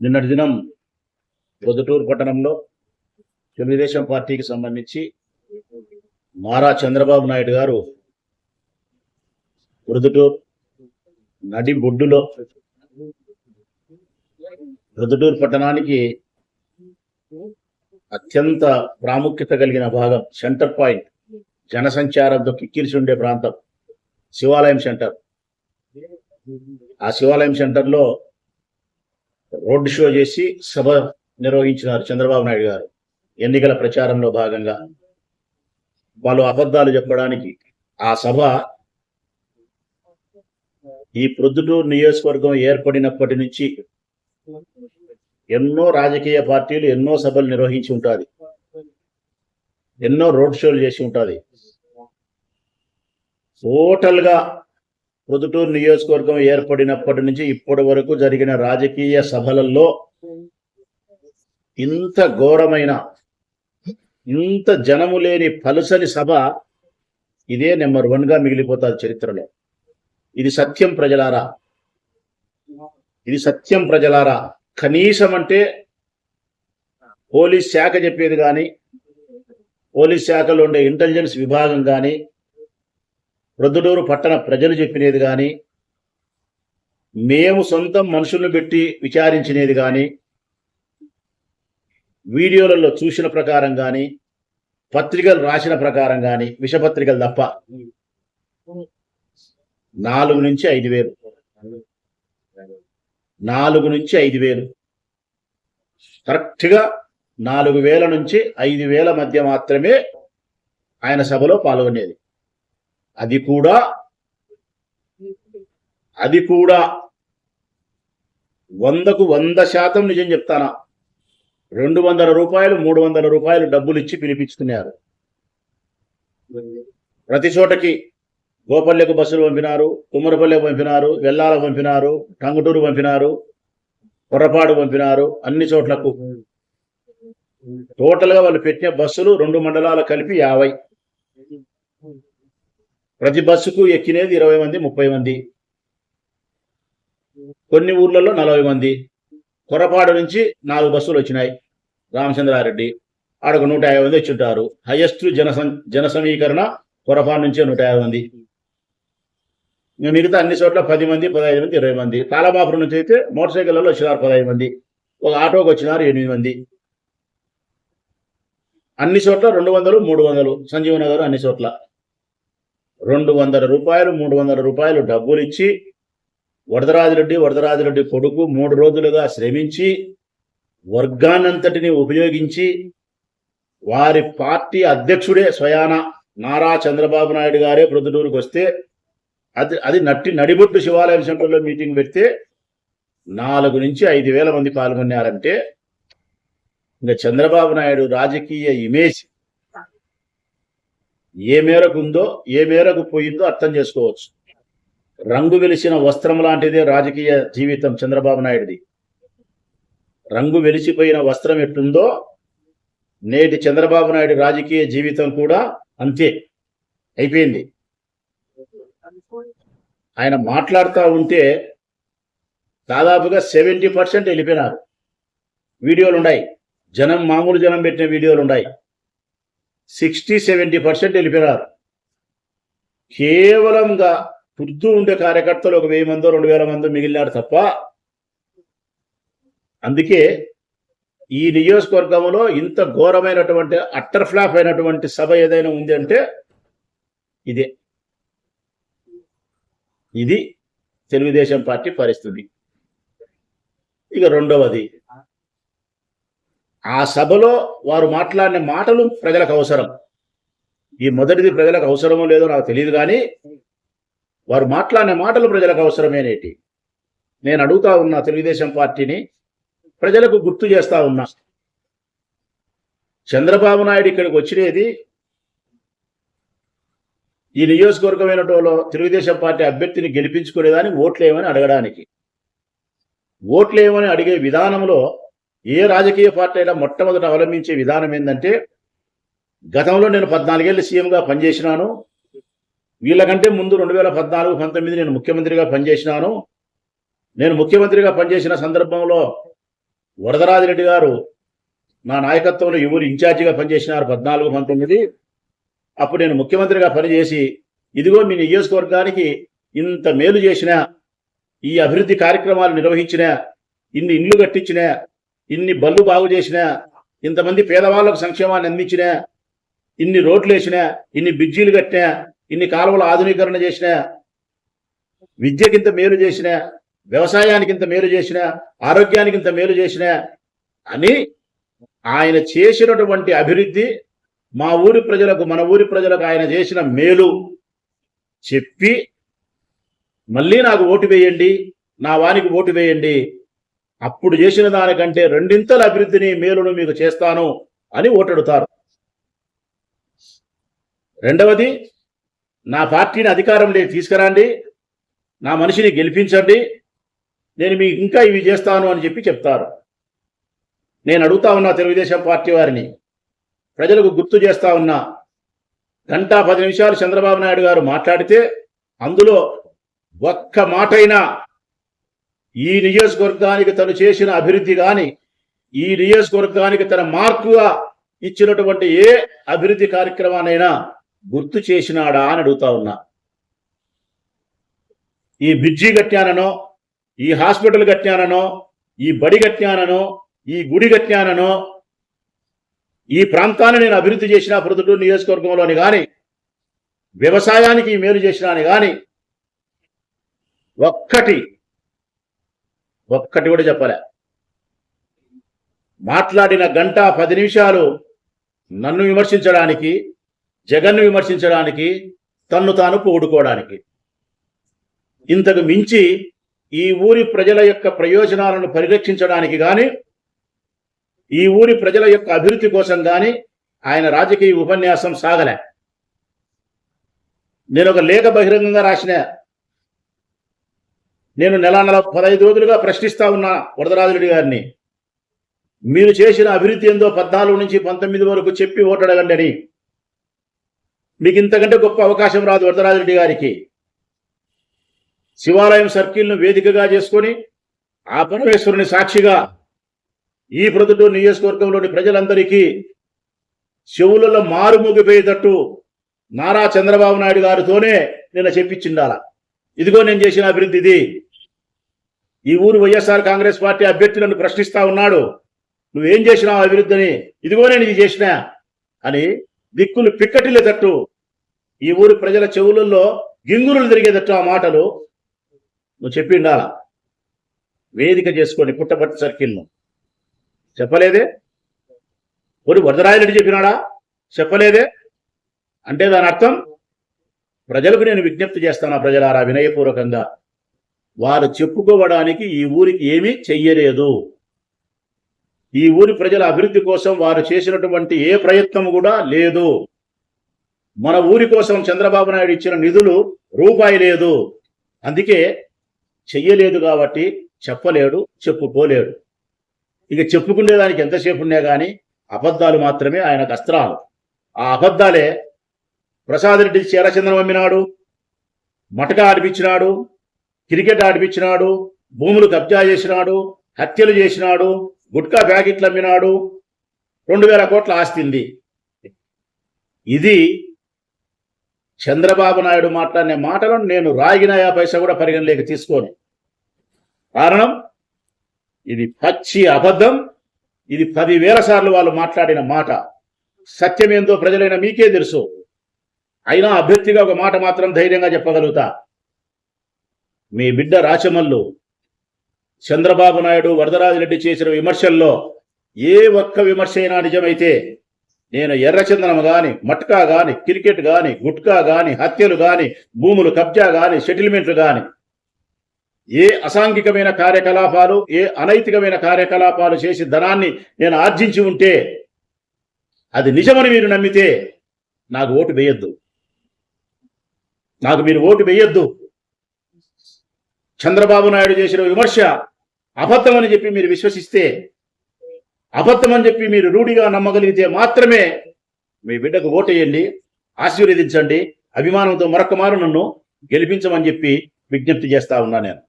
నిన్నటి దినం పొద్దుటూరు పట్టణంలో తెలుగుదేశం పార్టీకి సంబంధించి నారా చంద్రబాబు నాయుడు గారు పొద్దుటూరు నడి బొడ్డులో పొద్దుటూరు పట్టణానికి అత్యంత ప్రాముఖ్యత కలిగిన భాగం సెంటర్ పాయింట్ జనసంచారంతో కిక్కిరిసి ఉండే ప్రాంతం శివాలయం సెంటర్. ఆ శివాలయం సెంటర్లో రోడ్డు షో చేసి సభ నిర్వహించినారు చంద్రబాబు నాయుడు గారు. ఎన్నికల ప్రచారంలో భాగంగా వాళ్ళు అబద్ధాలు చెప్పడానికి ఆ సభ ఈ ప్రొద్దుటూరు నియోజకవర్గం ఏర్పడినప్పటి నుంచి ఎన్నో రాజకీయ పార్టీలు ఎన్నో సభలు నిర్వహించి ఉంటుంది. ఎన్నో రోడ్ షోలు చేసి ఉంటుంది. టోటల్గా పొదుటూరు నియోజకవర్గం ఏర్పడినప్పటి నుంచి ఇప్పటి వరకు జరిగిన రాజకీయ సభలలో ఇంత ఘోరమైన ఇంత జనము లేని పలుసని సభ ఇదే నెంబర్ వన్గా మిగిలిపోతారు మిగిలిపోతుంది చరిత్రలో. ఇది సత్యం ప్రజలారా? ఇది సత్యం ప్రజలారా? కనీసం అంటే పోలీస్ శాఖ చెప్పేది కానీ పోలీస్ శాఖలో ఉండే ఇంటెలిజెన్స్ విభాగం కానీ ప్రొద్దుటూరు పట్టణ ప్రజలు చెప్పినది కానీ మేము సొంతం మనుషులను పెట్టి విచారించినది కానీ వీడియోలలో చూసిన ప్రకారం కానీ పత్రికలు రాసిన ప్రకారం కానీ విషపత్రికలు తప్ప నాలుగు నుంచి ఐదు వేలు. నాలుగు నుంచి ఐదు వేలు. కరెక్ట్గా నాలుగు వేల నుంచి ఐదు వేల మధ్య మాత్రమే ఆయన సభలో పాల్గొనేది. అది కూడా అది కూడా వందకు వంద శాతం నిజం చెప్తానా? రెండు వందల రూపాయలు మూడు వందల రూపాయలు డబ్బులు ఇచ్చి పిలిపించుకున్నారు ప్రతి చోటకి గోపల్లెకు బస్సులు పంపినారు కుమ్మరపల్లెకు పంపినారు వెల్లాల పంపినారు టంగుటూరు పంపినారు పొరపాడు పంపినారు అన్ని చోట్లకు. టోటల్గా వాళ్ళు పెట్టిన బస్సులు రెండు మండలాలు కలిపి యాభై. ప్రతి బస్సుకు ఎక్కినేది ఇరవై మంది ముప్పై మంది. కొన్ని ఊర్లలో నలభై మంది. కొరపాడు నుంచి నాలుగు బస్సులు వచ్చినాయి. రామచంద్రారెడ్డి. ఆడకు నూట యాభై మంది వచ్చింటారు. హైయెస్ట్ జన జన సమీకరణ కొరపాడు నుంచే నూట యాభై మంది. మిగతా అన్ని చోట్ల పది మంది పదహైదు మంది ఇరవై మంది. తాళబాపురం నుంచి అయితే మోటార్ సైకిళ్ళలో వచ్చినారు పదహైదు మంది. ఒక ఆటోకి వచ్చినారు ఎనిమిది మంది. అన్ని చోట్ల రెండు వందలు మూడు వందలు. సంజీవ నగర్ అన్ని చోట్ల. రెండు వందల రూపాయలు మూడు వందల రూపాయలు డబ్బులు ఇచ్చి వరదరాజరెడ్డి వరదరాజరెడ్డి కొడుకు మూడు రోజులుగా శ్రమించి వర్గాన్నంతటిని ఉపయోగించి వారి పార్టీ అధ్యక్షుడే స్వయాన నారా చంద్రబాబు నాయుడు గారే ప్రొద్దుటూరుకు వస్తే అది అది నట్టి నడిబొట్టు శివాలయం సెంటర్లో మీటింగ్ పెడితే నాలుగు నుంచి ఐదు వేల మంది పాల్గొన్నారంటే ఇంకా చంద్రబాబు నాయుడు రాజకీయ ఇమేజ్ ఏ మేరకు ఉందో ఏ మేరకు పోయిందో అర్థం చేసుకోవచ్చు. రంగు వెలిసిన వస్త్రం లాంటిదే రాజకీయ జీవితం చంద్రబాబు నాయుడిది. రంగు వెలిసిపోయిన వస్త్రం ఎట్టుందో నేటి చంద్రబాబు నాయుడు రాజకీయ జీవితం కూడా అంతే. అయిపోయింది. ఆయన మాట్లాడుతూ ఉంటే దాదాపుగా సెవెంటీ పర్సెంట్ వెళ్ళిపోయినారు. వీడియోలు ఉన్నాయి జనం మామూలు జనం పెట్టిన వీడియోలు ఉన్నాయి సిక్స్టీ సెవెంటీ పర్సెంట్ వెళ్ళిపోయినారు. కేవలంగా తుర్తూ ఉండే కార్యకర్తలు ఒక వెయ్యి మందో రెండు వేల మందో మిగిలినారు తప్ప అందుకే ఈ నియోజకవర్గంలో ఇంత ఘోరమైనటువంటి అట్టర్ ఫ్లాప్ అయినటువంటి సభ ఏదైనా ఉంది అంటే ఇదే. ఇది తెలుగుదేశం పార్టీ పరిస్థితి. ఇక రెండవది ఆ సభలో వారు మాట్లాడిన మాటలు ప్రజలకు అవసరం. ఈ మొదటిది ప్రజలకు అవసరమో లేదో నాకు తెలియదు కానీ వారు మాట్లాడిన మాటలు ప్రజలకు అవసరమేనేటి నేను అడుగుతా ఉన్నా తెలుగుదేశం పార్టీని ప్రజలకు గుర్తు చేస్తా ఉన్నా. చంద్రబాబు నాయుడు ఇక్కడికి వచ్చినది ఈ నియోజకవర్గమైనటోలో తెలుగుదేశం పార్టీ అభ్యర్థిని గెలిపించుకునేదాన్ని ఓట్లేమని అడగడానికి. ఓట్లేమని అడిగే విధానంలో ఏ రాజకీయ పార్టీ అయినా మొట్టమొదట అవలంబించే విధానం ఏంటంటే గతంలో నేను పద్నాలుగేళ్ళు సీఎంగా పనిచేసినాను. వీళ్ళకంటే ముందు రెండు వేల పద్నాలుగు పంతొమ్మిది నేను ముఖ్యమంత్రిగా పనిచేసినాను. నేను ముఖ్యమంత్రిగా పనిచేసిన సందర్భంలో వరదరాజిరెడ్డి గారు నా నాయకత్వంలో ఎవరు ఇన్ఛార్జిగా పనిచేసినారు పద్నాలుగు పంతొమ్మిది. అప్పుడు నేను ముఖ్యమంత్రిగా పనిచేసి ఇదిగో మీ నియోజకవర్గానికి ఇంత మేలు చేసిన ఈ అభివృద్ధి కార్యక్రమాలు నిర్వహించిన ఇన్ని ఇండ్లు కట్టించిన ఇన్ని బళ్ళు బాగు చేసినా ఇంతమంది పేదవాళ్ళకు సంక్షేమాన్ని అందించిన ఇన్ని రోడ్లు వేసినా ఇన్ని బ్రిడ్జీలు కట్టినా ఇన్ని కాలువల ఆధునీకరణ చేసినా విద్యకింత మేలు చేసిన వ్యవసాయానికి ఇంత మేలు చేసిన ఆరోగ్యానికి ఇంత మేలు చేసిన అని ఆయన చేసినటువంటి అభివృద్ధి మా ఊరి ప్రజలకు మన ఊరి ప్రజలకు ఆయన చేసిన మేలు చెప్పి మళ్ళీ నాకు ఓటు వేయండి నా వానికి ఓటు వేయండి. అప్పుడు చేసిన దానికంటే రెండింతల అభివృద్ధిని మేలును మీకు చేస్తాను అని ఓటెడుతారు. రెండవది నా పార్టీని అధికారంలో తీసుకురండి నా మనిషిని గెలిపించండి నేను మీకు ఇంకా ఇవి చేస్తాను అని చెప్పి చెప్తారు. నేను అడుగుతా ఉన్నా తెలుగుదేశం పార్టీ వారిని ప్రజలకు గుర్తు చేస్తా ఉన్నా గంట పది నిమిషాలు చంద్రబాబు నాయుడు గారు మాట్లాడితే అందులో ఒక్క మాటైనా ఈ నియోజకవర్గానికి తను చేసిన అభివృద్ధి గాని ఈ నియోజకవర్గానికి తన మార్కుగా ఇచ్చినటువంటి ఏ అభివృద్ధి కార్యక్రమానైనా గుర్తు చేసినాడా అని అడుగుతా ఉన్నా. ఈ బ్రిడ్జి కట్టాననో ఈ హాస్పిటల్ కట్టాననో ఈ బడి కట్టాననో ఈ గుడి కట్టాననో ఈ ప్రాంతాన్ని నేను అభివృద్ధి చేసిన ప్రొద్దుటూరు నియోజకవర్గంలోని కానీ వ్యవసాయానికి మేలు చేసినాని కానీ ఒక్కటి ఒక్కటి కూడా చెప్పలే. మాట్లాడిన గంట పది నిమిషాలు నన్ను విమర్శించడానికి జగన్ను విమర్శించడానికి తన్ను తాను పోగొడుకోవడానికి ఇంతకు మించి ఈ ఊరి ప్రజల యొక్క ప్రయోజనాలను పరిరక్షించడానికి కానీ ఈ ఊరి ప్రజల యొక్క అభివృద్ధి కోసం కానీ ఆయన రాజకీయ ఉపన్యాసం సాగలే. నేను ఒక లేఖ బహిరంగంగా రాసిన నేను నెల నెల పదహైదు రోజులుగా ప్రశ్నిస్తా ఉన్నా వరదరాజులుడి గారిని మీరు చేసిన అభివృద్ధి ఏందో పద్నాలుగు నుంచి పంతొమ్మిది వరకు చెప్పి ఓటడగండి అని మీకు ఇంతకంటే గొప్ప అవకాశం రాదు వరదరాజరెడ్డి గారికి. శివాలయం సర్కిల్ను వేదికగా చేసుకొని ఆ పరమేశ్వరుని సాక్షిగా ఈ ప్రొద్దుటూరు నియోజకవర్గంలోని ప్రజలందరికీ చెవులలో మారుమోగిపోయేటట్టు నారా చంద్రబాబు నాయుడు గారితోనే నిన్న చెప్పించిండాలా. ఇదిగో నేను చేసిన అభివృద్ధి ఇది. ఈ ఊరు వైఎస్ఆర్ కాంగ్రెస్ పార్టీ అభ్యర్థి నన్ను ప్రశ్నిస్తా ఉన్నాడు. నువ్వేం చేసినావు అభివృద్ధిని? ఇదిగో నేను ఇది చేసినా. అని దిక్కులు పిక్కటిల్లేటట్టు ఈ ఊరు ప్రజల చెవులలో గింగురులు తిరిగేటట్టు ఆ మాటలు నువ్వు చెప్పిండాల వేదిక చేసుకొని పుట్టపర్తి సర్కిల్ను. చెప్పలేదే? ఒరి వరదరాయరెడ్డి చెప్పినాడా? చెప్పలేదే? అంటే దాని అర్థం ప్రజలకు నేను విజ్ఞప్తి చేస్తాను ఆ ప్రజలారా వినయపూర్వకంగా. వారు చెప్పుకోవడానికి ఈ ఊరికి ఏమీ చెయ్యలేదు. ఈ ఊరి ప్రజల అభివృద్ధి కోసం వారు చేసినటువంటి ఏ ప్రయత్నం కూడా లేదు. మన ఊరి కోసం చంద్రబాబు నాయుడు ఇచ్చిన నిధులు రూపాయి లేదు. అందుకే చెయ్యలేదు కాబట్టి చెప్పలేడు చెప్పుకోలేడు. ఇక చెప్పుకునేదానికి ఎంతసేపు ఉన్నా కానీ అబద్ధాలు మాత్రమే ఆయనకు అస్త్రాలు. ఆ అబద్ధాలే ప్రసాద్ రెడ్డి చీరచంద్రం అమ్మినాడు మటక ఆడిపించినాడు క్రికెట్ ఆడిపించినాడు భూములు కబ్జా చేసినాడు హత్యలు చేసినాడు గుట్కా ప్యాకెట్లు అమ్మినాడు రెండు వేల కోట్ల ఆస్తింది ఇది చంద్రబాబు నాయుడు మాట్లాడిన మాటలను నేను రాగిన యా పైసా కూడా పరిగణలోకి తీసుకోను. కారణం ఇది పచ్చి అబద్ధం ఇది పదివేల సార్లు వాళ్ళు మాట్లాడిన మాట. సత్యమేందో ప్రజలైన మీకే తెలుసు. అయినా అభ్యర్థిగా ఒక మాట మాత్రం ధైర్యంగా చెప్పగలుగుతా. మీ బిడ్డ రాచమల్లు చంద్రబాబు నాయుడు వరదరాజిరెడ్డి చేసిన విమర్శల్లో ఏ ఒక్క విమర్శ అయినా నిజమైతే నేను ఎర్రచందనం గాని మట్కా గాని క్రికెట్ గాని గుట్కా గాని హత్యలు గాని భూములు కబ్జా గాని సెటిల్మెంట్లు గాని ఏ అసాంఘికమైన కార్యకలాపాలు ఏ అనైతికమైన కార్యకలాపాలు చేసి ధనాన్ని నేను ఆర్జించి ఉంటే అది నిజమని మీరు నమ్మితే నాకు ఓటు వేయొద్దు. నాకు మీరు ఓటు వేయొద్దు. చంద్రబాబు నాయుడు చేసిన విమర్శ అబద్ధం అని చెప్పి మీరు విశ్వసిస్తే అబద్ధం అని చెప్పి మీరు రూఢిగా నమ్మగలిగితే మాత్రమే మీ బిడ్డకు ఓటేయండి ఆశీర్వదించండి అభిమానంతో మరొక మారు నన్ను గెలిపించమని చెప్పి విజ్ఞప్తి చేస్తా ఉన్నా నేను.